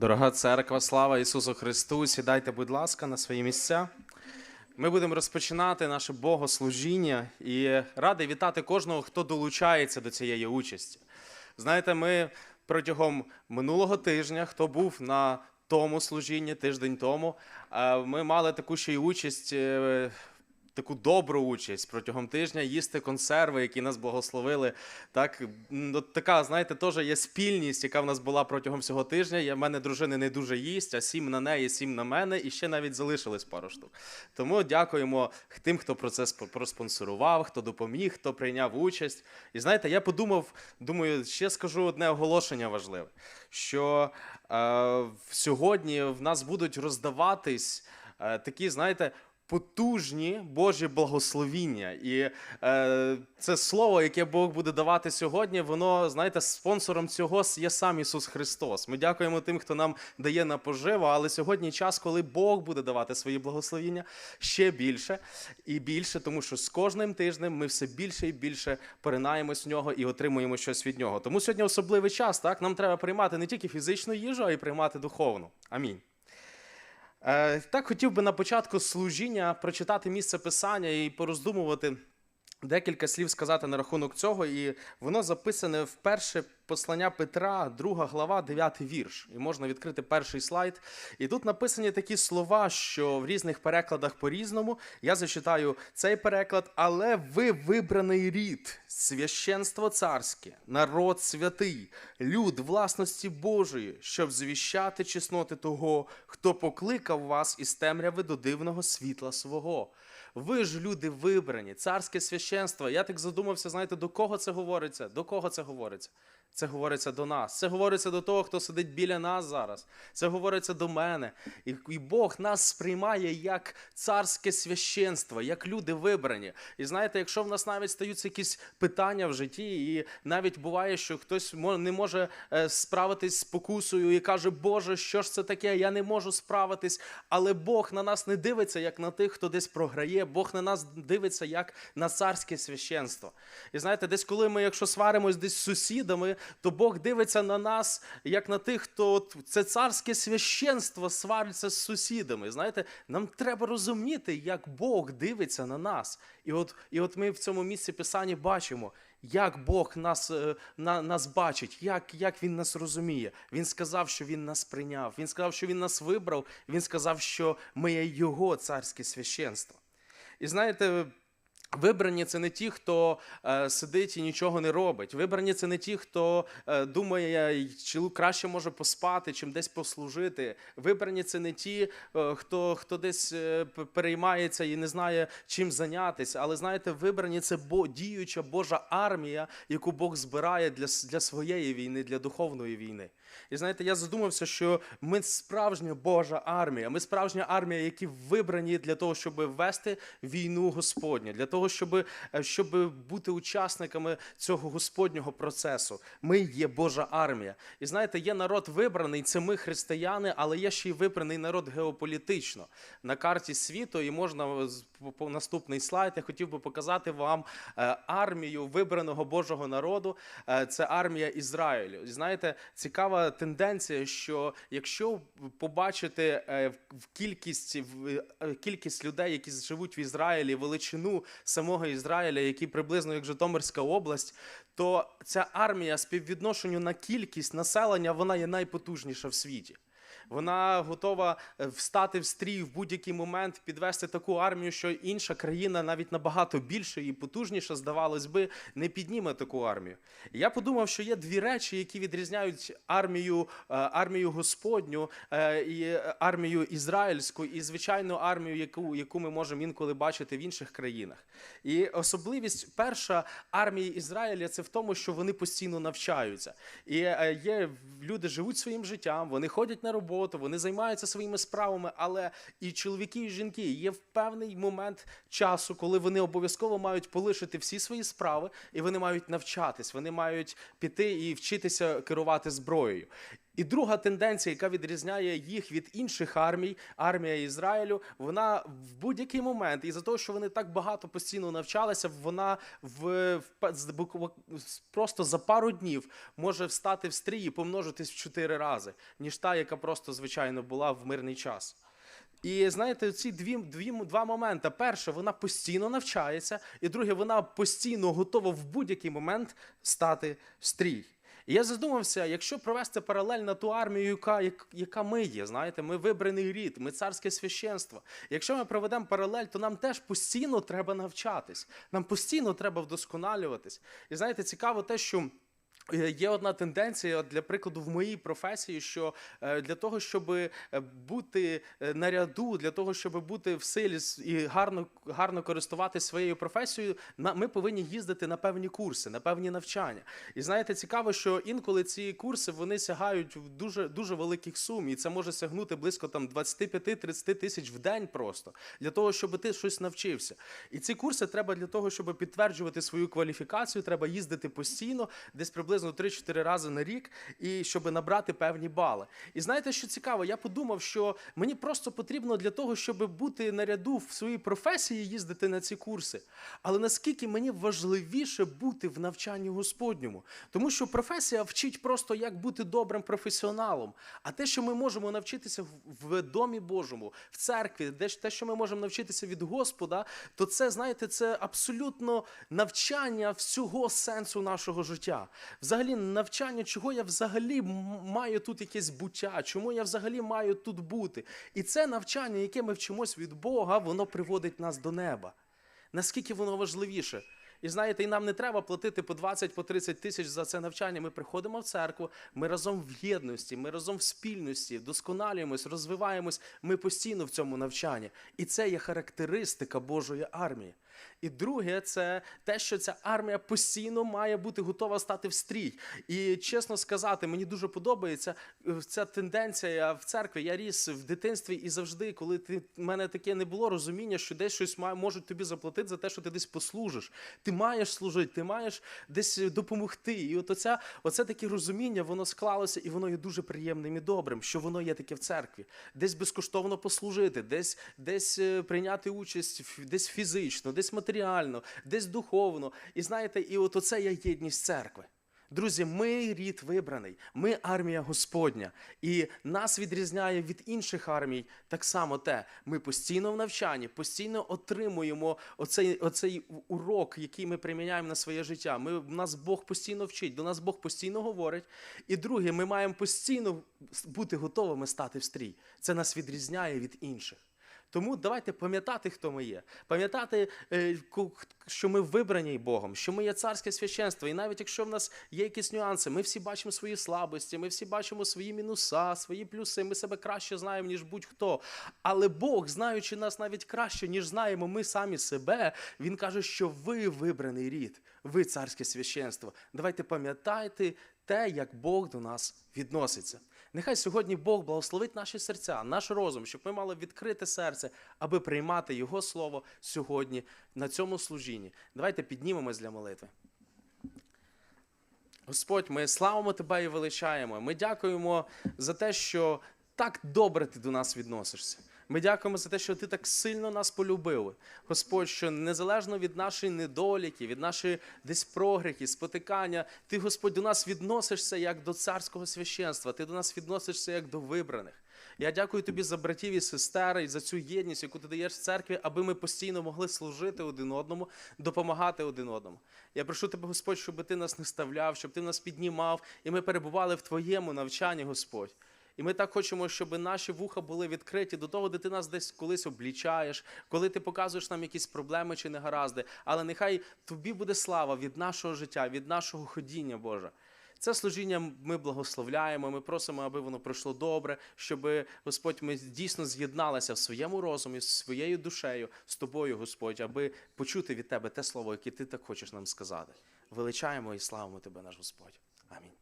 Дорога церква, слава Ісусу Христу! Сідайте, будь ласка, на свої місця. Ми будемо розпочинати наше богослужіння і радий вітати кожного, хто долучається до цієї участі. Знаєте, ми протягом минулого тижня, хто був на тому служінні, тиждень тому, е, ми мали таку ще й участь. Таку добру участь протягом тижня їсти консерви, які нас благословили. Так, от така, знаєте, теж є спільність, яка в нас була протягом всього тижня. Я в мене дружини не дуже їсть, а сім на неї, сім на мене, і ще навіть залишились пару штук. Тому дякуємо тим, хто про це спо- проспонсорував, хто допоміг, хто прийняв участь. І знаєте, я подумав, думаю, ще скажу одне оголошення важливе: що е, сьогодні в нас будуть роздаватись е, такі, знаєте. Потужні Божі благословіння, і е, це слово, яке Бог буде давати сьогодні, воно знаєте, спонсором цього є сам Ісус Христос. Ми дякуємо тим, хто нам дає на поживу, але сьогодні час, коли Бог буде давати свої благословіння ще більше і більше, тому що з кожним тижнем ми все більше і більше поринаємось в нього і отримуємо щось від нього. Тому сьогодні особливий час. Так нам треба приймати не тільки фізичну їжу, а й приймати духовну. Амінь. Е, так хотів би на початку служіння прочитати місце писання і пороздумувати декілька слів сказати на рахунок цього. І воно записане в перше послання Петра, 2 глава, 9 вірш. І можна відкрити перший слайд. І тут написані такі слова, що в різних перекладах по-різному. Я зачитаю цей переклад, але ви вибраний рід, священство царське, народ святий, люд власності Божої, щоб звіщати чесноти того, хто покликав вас із темряви до дивного світла свого. Ви ж люди вибрані, царське священство. Я так задумався, знаєте, до кого це говориться? До кого це говориться? Це говориться до нас. Це говориться до того, хто сидить біля нас зараз. Це говориться до мене. І, Бог нас сприймає як царське священство, як люди вибрані. І знаєте, якщо в нас навіть стаються якісь питання в житті, і навіть буває, що хтось не може е, справитись з покусою і каже, Боже, що ж це таке? Я не можу справитись. Але Бог на нас не дивиться, як на тих, хто десь програє. Бог на нас дивиться як на царське священство. І знаєте, десь коли ми, якщо сваримось десь з сусідами, то Бог дивиться на нас як на тих, хто це царське священство свариться з сусідами. Знаєте, нам треба розуміти, як Бог дивиться на нас. І от, і от ми в цьому місці писання бачимо. Як Бог нас, е, на, нас бачить, як, як Він нас розуміє. Він сказав, що Він нас прийняв. Він сказав, що Він нас вибрав. Він сказав, що ми є Його царське священство. І знаєте, Вибрані це не ті, хто е, сидить і нічого не робить. Вибрані це не ті, хто е, думає, чи краще може поспати, чим десь послужити. Вибрані це не ті, е, хто, хто десь е, переймається і не знає, чим зайнятися. Але знаєте, вибрані це бо, діюча Божа армія, яку Бог збирає для, для своєї війни, для духовної війни. І знаєте, я задумався, що ми справжня Божа армія. Ми справжня армія, які вибрані для того, щоб вести війну Господню, для того, щоб, е, щоб бути учасниками цього Господнього процесу. Ми є Божа армія. І знаєте, є народ вибраний, це ми християни, але є ще й вибраний народ геополітично на карті світу. І можна по- по наступний слайд. Я хотів би показати вам е, армію вибраного Божого народу. Е, Це армія Ізраїлю. І знаєте, цікава тенденція, що якщо побачити е, в- кількість в е, кількість людей, які живуть в Ізраїлі, величину самого Ізраїля, який приблизно як Житомирська область, то ця армія співвідношенню на кількість населення вона є найпотужніша в світі. Вона готова е, встати в стрій в будь-який момент, підвести таку армію, що інша країна, навіть набагато більше і потужніша, здавалось би, не підніме таку армію. Я подумав, що є дві речі, які відрізняють армію, е, армію Господню е, і армію ізраїльську, і звичайну армію, яку, яку ми можемо інколи бачити в інших країнах. І особливість перша армії Ізраїля це в тому, що вони постійно навчаються. І є люди живуть своїм життям, вони ходять на роботу, вони займаються своїми справами, але і чоловіки, і жінки є в певний момент часу, коли вони обов'язково мають полишити всі свої справи, і вони мають навчатись, вони мають піти і вчитися керувати зброєю. І друга тенденція, яка відрізняє їх від інших армій, армія Ізраїлю, вона в будь-який момент, і за того, що вони так багато постійно навчалися, вона в, в просто за пару днів може встати в стрій і помножитись в чотири рази, ніж та, яка просто звичайно була в мирний час. І знаєте, ці дві, дві два моменти. Перше, вона постійно навчається, і друге, вона постійно готова в будь-який момент стати в стрій. І я задумався, якщо провести паралель на ту армію, яка, яка ми є, знаєте, ми вибраний рід, ми царське священство. Якщо ми проведемо паралель, то нам теж постійно треба навчатись, нам постійно треба вдосконалюватись. І знаєте, цікаво те, що. Е, Є одна тенденція, для прикладу, в моїй професії, що е, для того, щоб е, бути на ряду, для того, щоб бути в силі і гарно, гарно користуватися своєю професією, ми повинні їздити на певні курси, на певні навчання. І знаєте, цікаво, що інколи ці курси вони сягають в дуже, дуже великих сум, і це може сягнути близько там 25-30 тисяч в день просто для того, щоб ти щось навчився. І ці курси треба для того, щоб підтверджувати свою кваліфікацію, треба їздити постійно, десь приблизно 3-4 рази на рік, і щоб набрати певні бали. І знаєте, що цікаво? Я подумав, що мені просто потрібно для того, щоб бути на ряду в своїй професії, їздити на ці курси. Але наскільки мені важливіше бути в навчанні Господньому, тому що професія вчить просто як бути добрим професіоналом. А те, що ми можемо навчитися в- домі Божому, в церкві, де те, що ми можемо навчитися від Господа, то це, знаєте, це абсолютно навчання всього сенсу нашого життя. Взагалі, навчання, чого я взагалі маю тут якесь буття, чому я взагалі маю тут бути. І це навчання, яке ми вчимось від Бога, воно приводить нас до неба. Наскільки воно важливіше? І знаєте, і нам не треба платити по 20 по 30 тисяч за це навчання. Ми приходимо в церкву, ми разом в єдності, ми разом в спільності, досконалюємось, розвиваємось. Ми постійно в цьому навчанні. І це є характеристика Божої армії. І друге, це те, що ця армія постійно має бути готова стати в стрій. І чесно сказати, мені дуже подобається е, ця тенденція в церкві. Я ріс в дитинстві і завжди, коли ти в мене таке не було розуміння, що десь щось можуть тобі заплатити за те, що ти десь послужиш. Ти маєш служити, ти маєш десь допомогти. І от оце, оце таке розуміння, воно склалося, і воно є дуже приємним і добрим, що воно є таке в церкві. Десь безкоштовно послужити, десь, десь е, прийняти участь, десь фізично, десь матеріально, десь духовно. І знаєте, і от оце є єдність церкви. Друзі, ми рід вибраний, ми армія Господня, і нас відрізняє від інших армій так само те. Ми постійно в навчанні, постійно отримуємо оцей, оцей урок, який ми приміняємо на своє життя. Ми, нас Бог постійно вчить, до нас Бог постійно говорить. І друге, ми маємо постійно бути готовими стати в стрій. Це нас відрізняє від інших. Тому давайте пам'ятати, хто ми є, пам'ятати, е, що ми вибрані Богом, що ми є царське священство. І навіть якщо в нас є якісь нюанси, ми всі бачимо свої слабості, ми всі бачимо свої мінуса, свої плюси. Ми себе краще знаємо, ніж будь-хто. Але Бог, знаючи нас навіть краще, ніж знаємо ми самі себе, Він каже, що ви вибраний рід, ви царське священство. Давайте пам'ятайте те, як Бог до нас відноситься. Нехай сьогодні Бог благословить наші серця, наш розум, щоб ми мали відкрите серце, аби приймати Його слово сьогодні на цьому служінні. Давайте піднімемось для молитви. Господь, ми славимо Тебе і величаємо. Ми дякуємо за те, що так добре ти до нас відносишся. Ми дякуємо за те, що ти так сильно нас полюбив. Господь, що незалежно від нашої недоліки, від нашої десь прогріхи, спотикання, ти, Господь, до нас відносишся як до царського священства, ти до нас відносишся як до вибраних. Я дякую тобі за братів і сестер і за цю єдність, яку ти даєш в церкві, аби ми постійно могли служити один одному, допомагати один одному. Я прошу тебе, Господь, щоб ти нас не ставляв, щоб ти нас піднімав, і ми перебували в твоєму навчанні, Господь. І ми так хочемо, щоб наші вуха були відкриті до того, де ти нас десь колись облічаєш, коли ти показуєш нам якісь проблеми чи негаразди. Але нехай тобі буде слава від нашого життя, від нашого ходіння, Боже. Це служіння ми благословляємо. Ми просимо, аби воно пройшло добре, щоб Господь ми дійсно з'єдналися в своєму розумі, з своєю душею, з тобою, Господь, аби почути від тебе те слово, яке ти так хочеш нам сказати. Величаємо і славимо тебе, наш Господь. Амінь.